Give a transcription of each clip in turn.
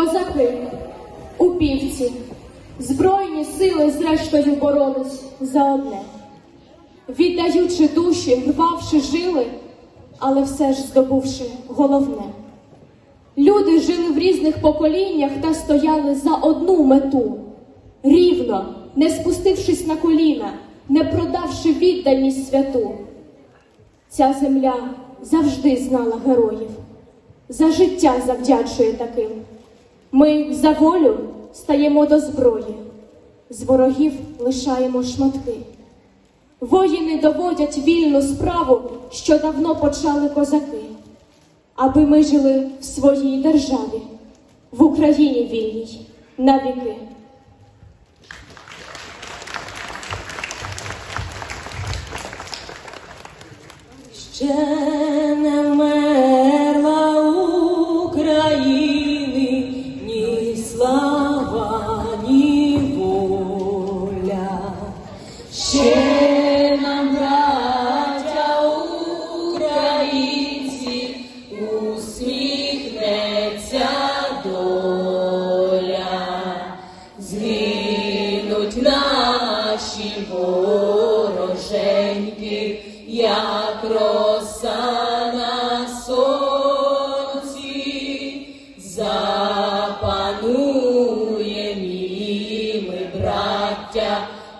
Козаки, упівці, збройні сили зрештою боролись за одне, віддаючи душі, рвавши жили, але все ж здобувши головне. Люди жили в різних поколіннях та стояли за одну мету рівно, не спустившись на коліна, не продавши відданість святу. Ця земля завжди знала героїв, за життя завдячує таким. Ми за волю стаємо до зброї, з ворогів лишаємо шматки. Воїни доводять вільну справу, що давно почали козаки, аби ми жили в своїй державі, в Україні вільній навіки. Ще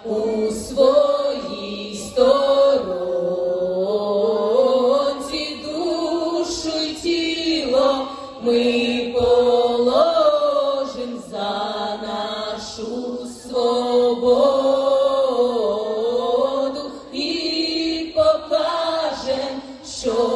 у своїй сторонці душу тіло ми положим Yo